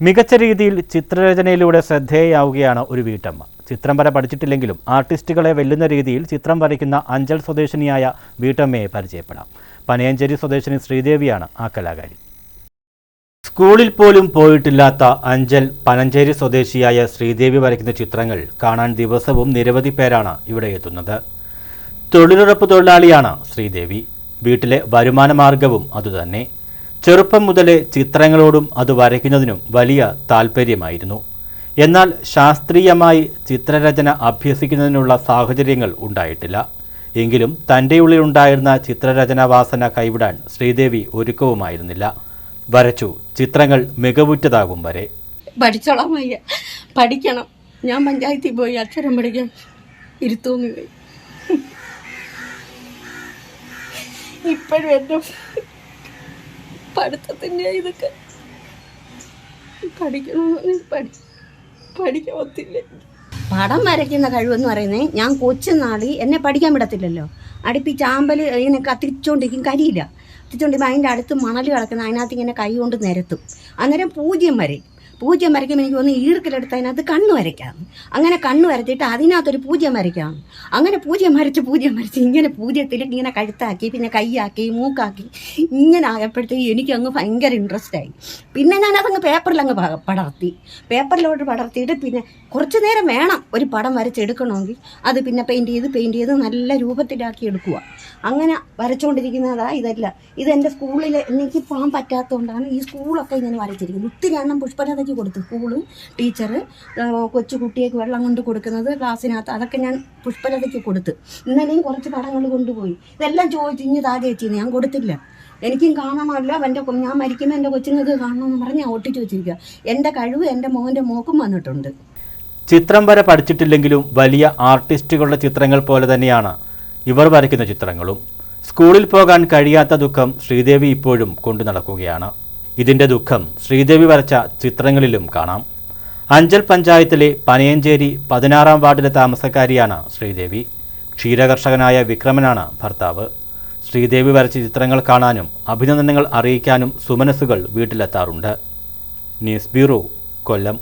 മികച്ച രീതിയിൽ ചിത്രരചനയിലൂടെ ശ്രദ്ധേയാവുകയാണ് ഒരു വീട്ടമ്മ. ചിത്രം വര പഠിച്ചിട്ടില്ലെങ്കിലും ആർട്ടിസ്റ്റുകളെ വെല്ലുന്ന രീതിയിൽ ചിത്രം വരയ്ക്കുന്ന അഞ്ചൽ സ്വദേശിനിയായ വീട്ടമ്മയെ പരിചയപ്പെടാം. പനയഞ്ചേരി സ്വദേശിനി ശ്രീദേവിയാണ് ആ കലാകാരി. സ്കൂളിൽ പോലും പോയിട്ടില്ലാത്ത അഞ്ചൽ പനഞ്ചേരി സ്വദേശിയായ ശ്രീദേവി വരയ്ക്കുന്ന ചിത്രങ്ങൾ കാണാൻ ദിവസവും നിരവധി പേരാണ് ഇവിടെ എത്തുന്നത്. തൊഴിലുറപ്പ് തൊഴിലാളിയാണ് ശ്രീദേവി. വീട്ടിലെ വരുമാന മാർഗവും അതുതന്നെ. ചെറുപ്പം മുതലേ ചിത്രങ്ങളോടും അത് വരയ്ക്കുന്നതിനും വലിയ താല്പര്യമായിരുന്നു എന്നാൽ ശാസ്ത്രീയമായി ചിത്രരചന അഭ്യസിക്കുന്നതിനുള്ള സാഹചര്യങ്ങൾ ഉണ്ടായിട്ടില്ല. എങ്കിലും തന്റെ ഉള്ളിലുണ്ടായിരുന്ന ചിത്രരചനാ വാസന കൈവിടാൻ ശ്രീദേവി ഒരുക്കവുമായിരുന്നില്ല. വരച്ചു ചിത്രങ്ങൾ മികവുറ്റതാകും വരെ. പഠിച്ചോളാം പഠിക്കണം. ഞാൻ പഞ്ചായത്തിൽ പോയി അക്ഷരം പഠിക്കാൻ ഇരുത്തൂന്ന് പോയി ഇപ്പോഴും എന്റെ പഠിത്തത്തിന്റെ ഇതൊക്കെ. പഠിക്കണമെന്ന് പഠി പഠിക്കാൻ പടം വരയ്ക്കുന്ന കഴിവെന്ന് പറയുന്നത് ഞാൻ കൊച്ചുനാളി എന്നെ പഠിക്കാൻ വിടത്തില്ലല്ലോ. അടുപ്പിച്ച് ആമ്പൽ ഇങ്ങനെ കത്തിച്ചോണ്ടിരിക്കും കരിയില്ല കത്തിച്ചോണ്ടിരിക്കുമ്പോൾ അതിന്റെ അടുത്ത് മണൽ കിടക്കുന്ന അതിനകത്ത് ഇങ്ങനെ കൈ കൊണ്ട് നിരത്തും. അന്നേരം പൂജ്യം വരയും പൂജ്യം വരയ്ക്കുമ്പോൾ എനിക്ക് തോന്നുന്നു ഈർക്കിലെടുത്ത് അതിനകത്ത് കണ്ണ് വരയ്ക്കാം. അങ്ങനെ കണ്ണ് വരച്ചിട്ട് അതിനകത്തൊരു പൂജ്യം വരയ്ക്കാം. അങ്ങനെ പൂജ്യം വരച്ച് പൂജ്യം വരച്ച് ഇങ്ങനെ പൂജ്യത്തിൽ ഇങ്ങനെ കഴുത്താക്കി പിന്നെ കൈയാക്കി മൂക്കാക്കി ഇങ്ങനെ ആയപ്പോഴത്തേക്ക് എനിക്ക് അങ്ങ് ഭയങ്കര ഇൻട്രസ്റ്റ് ആയി. പിന്നെ ഞാൻ അതങ്ങ് പേപ്പറിലങ്ങ് പടർത്തി. പേപ്പറിലോട്ട് പടർത്തിയിട്ട് പിന്നെ കുറച്ച് നേരം വേണം ഒരു പടം വരച്ചെടുക്കണമെങ്കിൽ. അത് പിന്നെ പെയിന്റ് ചെയ്ത് പെയിന്റ് ചെയ്ത് നല്ല രൂപത്തിലാക്കി എടുക്കുക. അങ്ങനെ വരച്ചുകൊണ്ടിരിക്കുന്നതാ ഇതല്ല. ഇതെന്റെ സ്കൂളിൽ എനിക്ക് പോകാൻ പറ്റാത്തതുകൊണ്ടാണ് ഈ സ്കൂളൊക്കെ ഇങ്ങനെ വരച്ചിരിക്കുന്നത്. ഒത്തിരി എണ്ണം പുഷ്പലതയ്ക്ക് കൊടുത്തു. സ്കൂളും ടീച്ചർ കൊച്ചു കുട്ടിയേക്ക് വെള്ളം കൊണ്ട് കൊടുക്കുന്നത് ക്ലാസ്സിനകത്ത് അതൊക്കെ ഞാൻ പുഷ്പലതയ്ക്ക് കൊടുത്തു. ഇന്നലെയും കുറച്ച് പടങ്ങൾ കൊണ്ടുപോയി. ഇതെല്ലാം ചോദിച്ചു ഇനി താ ചേച്ചി ഞാൻ കൊടുത്തില്ല. എനിക്കും കാണണമല്ല. എന്റെ ഞാൻ മരിക്കുമ്പോൾ എന്റെ കൊച്ചിങ്ങൾക്ക് കാണണമെന്ന് പറഞ്ഞ് ഞാൻ ഒട്ടിച്ചു വെച്ചിരിക്കുക എന്റെ കഴിവ് എന്റെ മോന്റെ മോക്കും വന്നിട്ടുണ്ട്. ചിത്രം വരെ പഠിച്ചിട്ടില്ലെങ്കിലും വലിയ ആർട്ടിസ്റ്റുകളുടെ ചിത്രങ്ങൾ പോലെ തന്നെയാണ് ഇവർ വരയ്ക്കുന്ന ചിത്രങ്ങളും. സ്കൂളിൽ പോകാൻ കഴിയാത്ത ദുഃഖം ശ്രീദേവി ഇപ്പോഴും കൊണ്ടു നടക്കുകയാണ്. ഇതിന്റെ ദുഃഖം ശ്രീദേവി വരച്ച ചിത്രങ്ങളിലും കാണാം. അഞ്ചൽ പഞ്ചായത്തിലെ പനയഞ്ചേരി പതിനാറാം വാർഡിലെ താമസക്കാരിയാണ് ശ്രീദേവി. ക്ഷീരകർഷകനായ വിക്രമനാണ് ഭർത്താവ്. ശ്രീദേവി വരച്ച ചിത്രങ്ങൾ കാണാനും അഭിനന്ദനങ്ങൾ അറിയിക്കാനും സുമനസുകൾ വീട്ടിലെത്താറുണ്ട്. ന്യൂസ് ബ്യൂറോ കൊല്ലം.